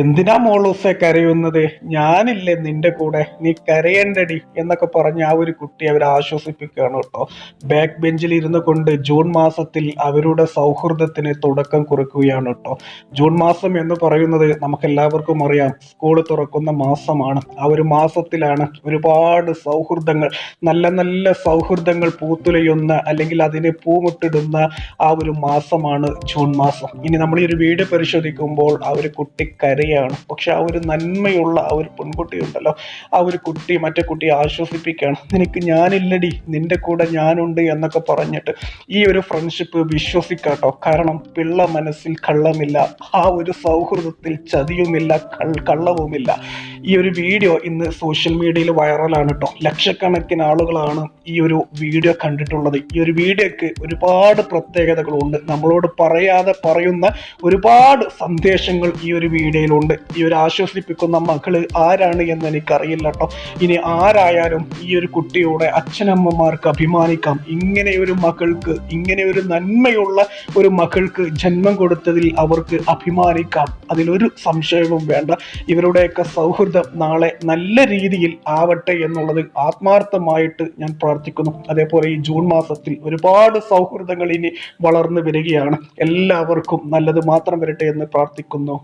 എന്തിനാ മോളൂസെ കരയുന്നത്? ഞാനില്ലേ നിന്റെ കൂടെ. നീ കരയണ്ടടി എന്നൊക്കെ പറഞ്ഞ് ആ ഒരു കുട്ടി അവരെ ആശ്വസിപ്പിക്കുകയാണ് കേട്ടോ. ബാക്ക് ബെഞ്ചിൽ ഇരുന്നു കൊണ്ട് ജൂൺ മാസത്തിൽ അവരുടെ സൗഹൃദത്തിന് തുടക്കം കുറിക്കുകയാണ് കേട്ടോ. ജൂൺ മാസം എന്ന് പറയുന്നത് നമുക്ക് എല്ലാവർക്കും അറിയാം. സ്കൂൾ തുറക്കുന്ന മാസമാണ്. ആ ഒരു മാസത്തിലാണ് ഒരുപാട് സൗഹൃദങ്ങൾ നല്ല നല്ല സൗഹൃദങ്ങൾ പൂത്തുലയുന്ന അല്ലെങ്കിൽ അതിനെ പൂമുട്ടിടുന്ന ആ ഒരു മാസമാണ് ജൂൺ മാസം. ഇനി നമ്മൾ ഈ ഒരു വീഡിയോ പരിശോധിക്കുമ്പോൾ ആ ഒരു കുട്ടി കരയാണ് പക്ഷെ ആ ഒരു നന്മയുള്ള ആ ഒരു പെൺകുട്ടി ഉണ്ടല്ലോ. ആ ഒരു കുട്ടി മറ്റേ കുട്ടിയെ ആശ്വസിപ്പിക്കുകയാണ്. നിനക്ക് ഞാനില്ലടി നിന്റെ കൂടെ ഞാനുണ്ട് എന്നൊക്കെ പറഞ്ഞിട്ട് ഈ ഒരു ഫ്രണ്ട്ഷിപ്പ് വിശ്വസിക്കാട്ടോ. കാരണം പിള്ള മനസ്സിൽ കള്ളമില്ല ആ ഒരു സൗഹൃദത്തിൽ ചതിയുമില്ല കള്ളവുമില്ല. ഈ ഒരു വീഡിയോ ഇന്ന് സോഷ്യൽ മീഡിയയിൽ വൈറലാണ് കേട്ടോ ലക്ഷക്കണക്കിന് ആളുകളാണ് ഈ ഒരു വീഡിയോ കണ്ടിട്ടുള്ളത്. ഈ ഒരു വീഡിയോയ്ക്ക് ഒരുപാട് പ്രത്യേകതകളുണ്ട്. നമ്മളോട് പറയാതെ പറയുന്ന ഒരുപാട് സന്ദേശങ്ങൾ ഈ ഒരു വീഡിയോയിലുണ്ട് ഈ ഒരു ആശ്വസിപ്പിക്കുന്ന മകൾ ആരാണ് എന്ന് എനിക്കറിയില്ല കേട്ടോ ഇനി ആരായാലും ഈ ഒരു കുട്ടിയുടെ അച്ഛനമ്മമാർക്ക് അഭിമാനിക്കാം. ഇങ്ങനെ ഒരു മകൾക്ക് ഇങ്ങനെ ഒരു നന്മയുള്ള ഒരു മകൾക്ക് ജന്മം കൊടുത്തതിൽ അവർക്ക് അഭിമാനിക്കാം. അതിലൊരു സംശയവും വേണ്ട. ഇവരുടെയൊക്കെ സൗഹൃദം നാളെ നല്ല രീതിയിൽ ആവട്ടെ എന്നുള്ളത് ആത്മാർത്ഥമായിട്ട് ഞാൻ പ്രാർത്ഥിക്കുന്നു. അതേപോലെ ഈ ജൂൺ മാസത്തിൽ ഒരുപാട് സൗഹൃദങ്ങൾ ഇനി വളർന്നു വരികയാണ്. എല്ലാവർക്കും നല്ലത് മാത്രം വരട്ടെ എന്ന് പ്രാർത്ഥിക്കുന്നു.